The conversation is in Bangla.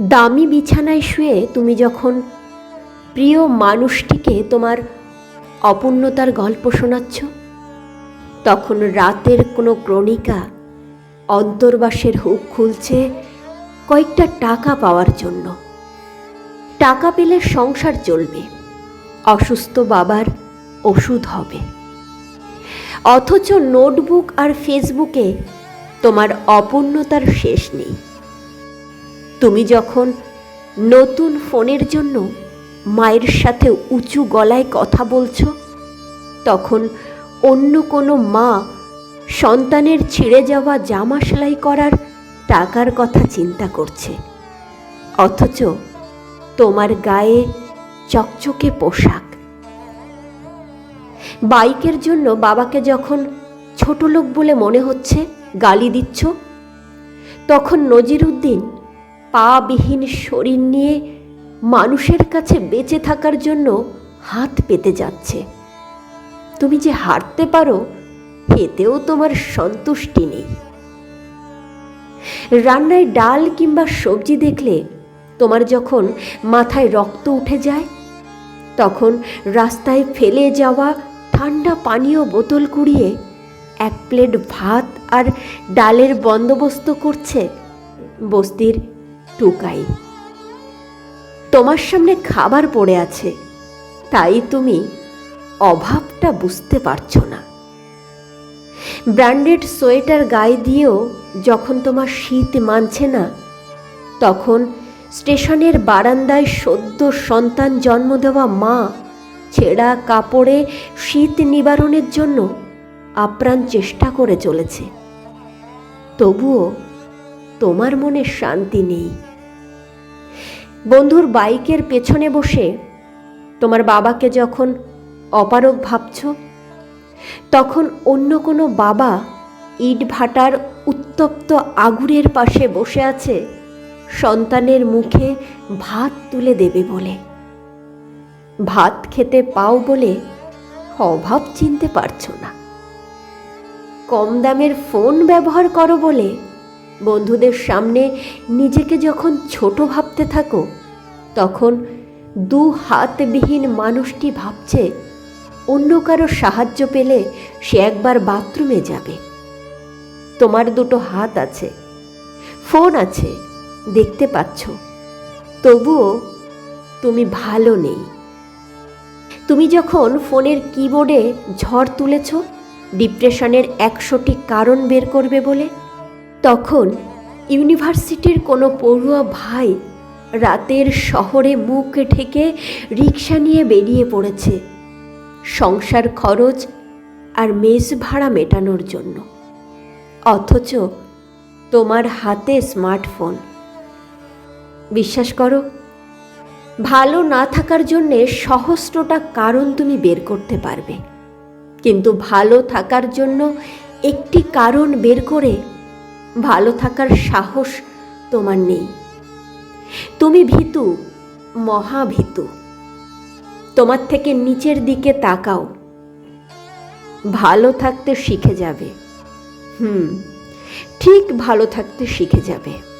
দামি বিছানায় শুয়ে তুমি যখন প্রিয় মানুষটিকে তোমার অপূর্ণতার গল্প শোনাচ্ছ, তখন রাতের কোনো ক্রনিকা অন্তর্বাসের হুক খুলছে কয়েকটা টাকা পাওয়ার জন্য। টাকা পেলে সংসার চলবে, অসুস্থ বাবার ওষুধ হবে। অথচ নোটবুক আর ফেসবুকে তোমার অপূর্ণতার শেষ নেই। তুমি যখন নতুন ফোনের জন্য মায়ের সাথে উঁচু গলায় কথা বলছো, তখন অন্য কোনো মা সন্তানের ছিঁড়ে যাওয়া জামা সেলাই করার টাকার কথা চিন্তা করছে। অথচ তোমার গায়ে চকচকে পোশাক। বাইকের জন্য বাবাকে যখন ছোট লোক বলে মনে হচ্ছে গালি দিচ্ছ, তখন নজিরুদ্দিন পা বিহীন শরীর নিয়ে মানুষের কাছে বেঁচে থাকার জন্য হাত পেতে যাচ্ছে। তুমি যে হারতে পারো, এতেও তোমার সন্তুষ্টি নেই। রান্নায় ডাল কিংবা সবজি দেখলে তোমার যখন মাথায় রক্ত উঠে যায়, তখন রাস্তায় ফেলে যাওয়া ঠান্ডা পানীয় বোতল কুড়িয়ে এক প্লেট ভাত আর ডালের বন্দোবস্ত করছে বস্তির টুকাই। তোমার সামনে খাবার পড়ে আছে, তাই তুমি অভাবটা বুঝতে পারছ না। ব্র্যান্ডেড সোয়েটার গায়ে দিয়েও যখন তোমার শীত মানছে না, তখন স্টেশনের বারান্দায় সদ্য সন্তান জন্ম দেওয়া মা ছেঁড়া কাপড়ে শীত নিবারণের জন্য আপ্রাণ চেষ্টা করে চলেছে। তবুও তোমার মনে শান্তি নেই। বন্ধুর বাইকের পেছনে বসে তোমার বাবাকে যখন অপারক ভাবছ, তখন অন্য কোনো বাবা ইট ভাটার উত্তপ্ত আগুনের পাশে বসে আছে, সন্তানের মুখে ভাত তুলে দেবে বলে। ভাত খেতে পাও বলে অভাব চিনতে পারছ না। কম দামের ফোন ব্যবহার করো বলে বন্ধুদের সামনে নিজেকে যখন ছোট ভাবতে থাকো, তখন দু হাতবিহীন মানুষটি ভাবছে, অন্য কারও সাহায্য পেলে সে একবার বাথরুমে যাবে। তোমার দুটো হাত আছে, ফোন আছে, দেখতে পাচ্ছ। তবুও তুমি ভালো নেই। তুমি যখন ফোনের কিবোর্ডে ঝড় তুলেছ, ডিপ্রেশনের একশোটি কারণ বের করবে বলে তখন ইউনিভার্সিটির কোনো পড়ুয়া ভাই রাতের শহরে মুখ ঢেকে রিক্সা নিয়ে বেরিয়ে পড়েছে। সংসার খরচ আর মেস ভাড়া মেটানোর জন্য। অথচ তোমার হাতে স্মার্টফোন। বিশ্বাস করো, ভালো না থাকার জন্যে সহস্রটা কারণ তুমি বের করতে পারবে। কিন্তু ভালো থাকার জন্য একটি কারণ বের করে ভালো থাকার সাহস তোমার নেই। তুমি ভীতু, মহাভীতু। তোমার থেকে নিচের দিকে তাকাও। ভালো থাকতে শিখে যাবে। হুম, ঠিক ভালো থাকতে শিখে যাবে।